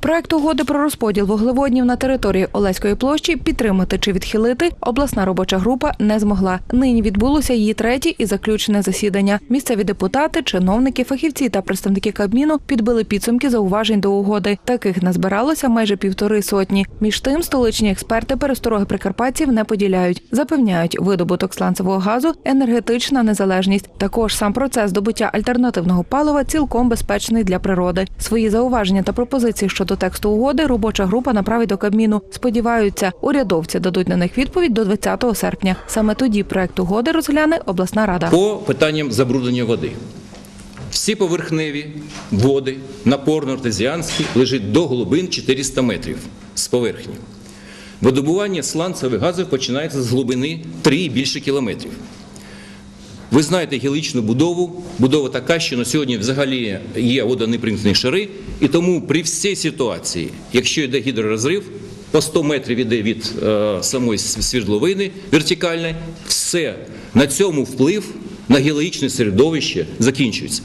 Проект угоди про розподіл вуглеводнів на території Олеської площі підтримати чи відхилити обласна робоча група не змогла. Нині відбулося її третє і заключне засідання. Місцеві депутати, чиновники, фахівці та представники Кабміну підбили підсумки зауважень до угоди. Таких назбиралося майже півтори сотні. Між тим, столичні експерти перестороги прикарпатців не поділяють. Запевняють, видобуток сланцевого газу, енергетична незалежність. Також сам процес добуття альтернативного палива цілком безпечний для природи. Свої зауваження та пропозиції щодо тексту угоди робоча група направить до Кабміну. Сподіваються, урядовці дадуть на них відповідь до 20 серпня. Саме тоді проект угоди розгляне обласна рада. По питанням забруднення води. Всі поверхневі води, напорно-артезіанські, лежать до глибин 400 метрів з поверхні. Видобування сланцевих газів починається з глибини 3 і більше кілометрів. Ви знаєте гілічну будову. Будова така, що на сьогодні взагалі є водонепримкні шари, і тому при всій ситуації, якщо йде гідророзрив, по 100 метрів іде від е, самої світловини вертикальної, все на цьому вплив на геологічне середовище закінчується.